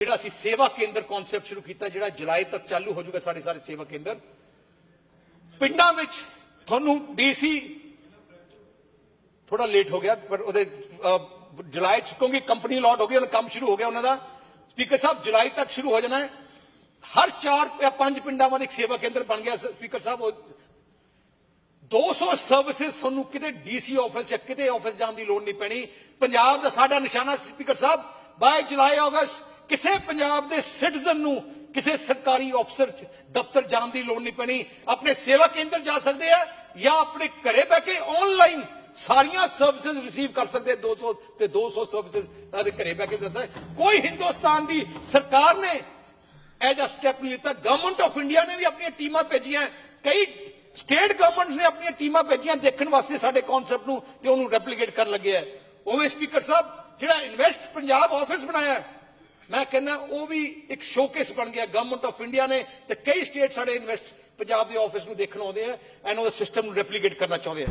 ਜਿਹੜਾ ਅਸੀਂ ਸੇਵਾ ਕੇਂਦਰ ਕਨਸੈਪਟ ਸ਼ੁਰੂ ਕੀਤਾ, ਜਿਹੜਾ ਜੁਲਾਈ ਤੱਕ ਚਾਲੂ ਹੋ ਜਾਊਗਾ ਸਾਡੇ ਸਾਰੇ ਸੇਵਾ ਕੇਂਦਰ, ਪਿੰਡਾਂ ਵਿੱਚ ਤੁਹਾਨੂੰ ਡੀਸੀ ਥੋੜਾ ਲੇਟ ਹੋ ਗਿਆ, ਪਰ ਉਹਦੇ ਜੁਲਾਈ ਚ, ਕਿਉਂਕਿ ਕੰਪਨੀ ਲਾਟ ਹੋ ਗਈ ਉਹਨਾਂ ਕੰਮ ਸ਼ੁਰੂ ਹੋ ਗਿਆ ਉਹਨਾਂ ਦਾ। ਸਪੀਕਰ ਸਾਹਿਬ, ਜੁਲਾਈ ਤੱਕ ਸ਼ੁਰੂ ਹੋ ਜਾਣਾ ਹੈ। ਹਰ ਚਾਰ ਜਾਂ ਪੰਜ ਪਿੰਡਾਂ ਵਿੱਚ ਇੱਕ ਸੇਵਾ ਕੇਂਦਰ ਬਣ ਗਿਆ ਸਪੀਕਰ ਸਾਹਿਬ, ਉਹ 200 ਸਰਵਿਸਿਜ਼ ਤੁਹਾਨੂੰ ਕਿਤੇ ਡੀਸੀ ਆਫਿਸ ਜਾਂ ਕਿਤੇ ਆਫਿਸ ਜਾਣ ਦੀ ਲੋੜ ਨਹੀਂ ਪੈਣੀ। ਪੰਜਾਬ ਦਾ ਸਾਡਾ ਨਿਸ਼ਾਨਾ ਸਪੀਕਰ ਸਾਹਿਬ, ਬਾਈ ਜੁਲਾਈ, ਅਗਸਤ ਕਿਸੇ ਪੰਜਾਬ ਦੇ ਸਿਟੀਜ਼ਨ ਨੂੰ ਕਿਸੇ ਸਰਕਾਰੀ ਅਫਸਰ ਚ ਦਫ਼ਤਰ ਜਾਣ ਦੀ ਲੋੜ ਨਹੀਂ ਪੈਣੀ। ਆਪਣੇ ਸੇਵਾ ਕੇਂਦਰ ਜਾ ਸਕਦੇ ਆ ਜਾਂ ਆਪਣੇ ਘਰੇ ਬਹਿ ਕੇ ਆਨਲਾਈਨ ਸਾਰੀਆਂ ਸਰਵਿਸਿਜ਼ ਰਿਸੀਵ ਕਰ ਸਕਦੇ ਆ। 200 ਤੇ 200 ਸਰਵਿਸਿਜ਼ ਤੁਹਾਡੇ ਘਰੇ ਬਹਿ ਕੇ ਦਿੰਦਾ ਕੋਈ ਹਿੰਦੁਸਤਾਨ ਦੀ ਸਰਕਾਰ ਨੇ ਇਹ ਜਿਹਾ ਸਟੈਪ ਨਹੀਂ ਲਿੱਤਾ। ਗਵਰਨਮੈਂਟ ਆਫ ਇੰਡੀਆ ਨੇ ਵੀ ਆਪਣੀਆਂ ਟੀਮਾਂ ਭੇਜੀਆਂ। ਕਈ ਸਟੇਟ ਗਵਰਨਮੈਂਟਸ ਨੇ ਆਪਣੀਆਂ ਟੀਮਾਂ ਭੇਜੀਆਂ ਦੇਖਣ ਵਾਸਤੇ ਸਾਡੇ ਕਨਸੈਪਟ ਨੂੰ ਤੇ ਉਹਨੂੰ ਰੈਪਲੀਕੇਟ ਕਰਨ ਲੱਗੇ ਆ। ਉਵੇਂ ਸਪੀਕਰ ਸਾਹਿਬ, ਜਿਹੜਾ ਇਨਵੈਸਟ ਪੰਜਾਬ ਆਫਿਸ ਬਣਾਇਆ ਮੈਂ ਕਹਿੰਦਾ, ਉਹ ਵੀ ਇੱਕ ਸ਼ੋਕੇਸ ਬਣ ਗਿਆ ਗਵਰਨਮੈਂਟ ਆਫ ਇੰਡੀਆ ਨੇ, ਤੇ ਕਈ ਸਟੇਟ ਸਾਡੇ ਇਨਵੈਸਟ ਪੰਜਾਬ ਦੇ ਆਫਿਸ ਨੂੰ ਦੇਖਣ ਆਉਂਦੇ ਆ ਐਂਡ ਉਹਦਾ ਸਿਸਟਮ ਨੂੰ ਰੈਪਲੀਕੇਟ ਕਰਨਾ ਚਾਹੁੰਦੇ ਆ।